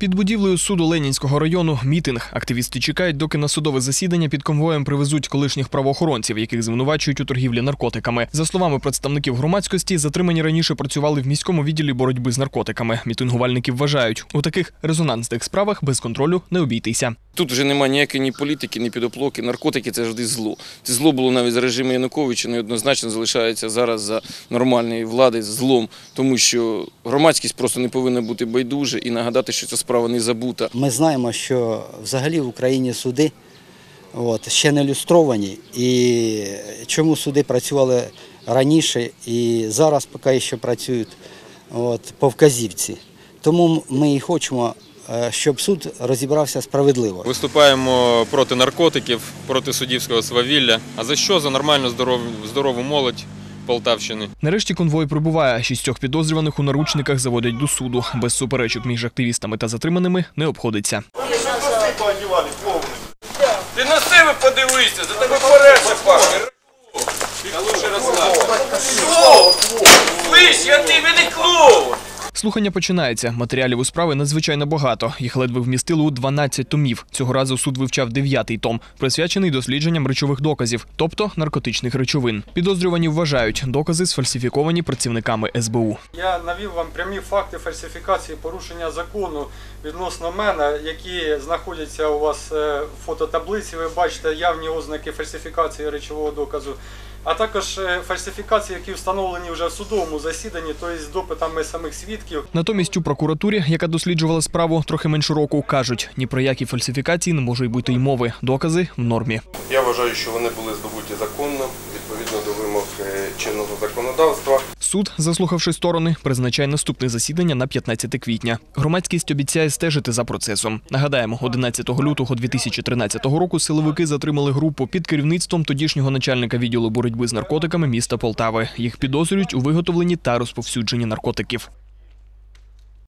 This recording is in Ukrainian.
Під будівлею суду Ленінського району мітинг. Активісти чекають, доки на судове засідання під конвоєм привезуть колишніх правоохоронців, яких звинувачують у торгівлі наркотиками. За словами представників громадськості, затримані раніше працювали в міському відділі боротьби з наркотиками. Мітингувальники вважають, у таких резонансних справах без контролю не обійтися. Тут вже немає ніякої ні політики, ні підоплоки. Наркотики це завжди зло. Це зло було навіть за режиму Януковича, неоднозначно залишається зараз за нормальної влади злом, тому що громадськість просто не повинна бути байдуже і нагадати, що ця справа не забута. Ми знаємо, що взагалі в Україні суди от, ще не люстровані. І чому суди працювали раніше і зараз поки що працюють от, по вказівці. Тому ми і хочемо, щоб суд розібрався справедливо. Виступаємо проти наркотиків, проти суддівського свавілля. А за що? За нормальну здорову, здорову молодь Полтавщини. Нарешті конвой прибуває. Шістьох підозрюваних у наручниках заводять до суду. Без суперечок між активістами та затриманими не обходиться. Ти на себе подивися, за тебе переться пахне. Слышь, я тобі не клоун! Слухання починається. Матеріалів у справи надзвичайно багато. Їх ледве вмістили у 12 томів. Цього разу суд вивчав дев'ятий том, присвячений дослідженням речових доказів, тобто наркотичних речовин. Підозрювані вважають, докази сфальсифіковані працівниками СБУ. Я навів вам прямі факти фальсифікації порушення закону відносно мене, які знаходяться у вас е, в фототаблиці. Ви бачите явні ознаки фальсифікації речового доказу, а також е, фальсифікації, які встановлені вже в судовому засіданні, тобто з допитами самих свідків. Натомість у прокуратурі, яка досліджувала справу трохи менше року, кажуть, ні про які фальсифікації не може й бути й мови. Докази в нормі. Я вважаю, що вони були здобуті законно, відповідно до вимог е, чинного законодавства. Суд, заслухавши сторони, призначає наступне засідання на 15 квітня. Громадськість обіцяє стежити за процесом. Нагадаємо, 11 лютого 2013 року силовики затримали групу під керівництвом тодішнього начальника відділу боротьби з наркотиками міста Полтави. Їх підозрюють у виготовленні та розповсюдженні наркотиків.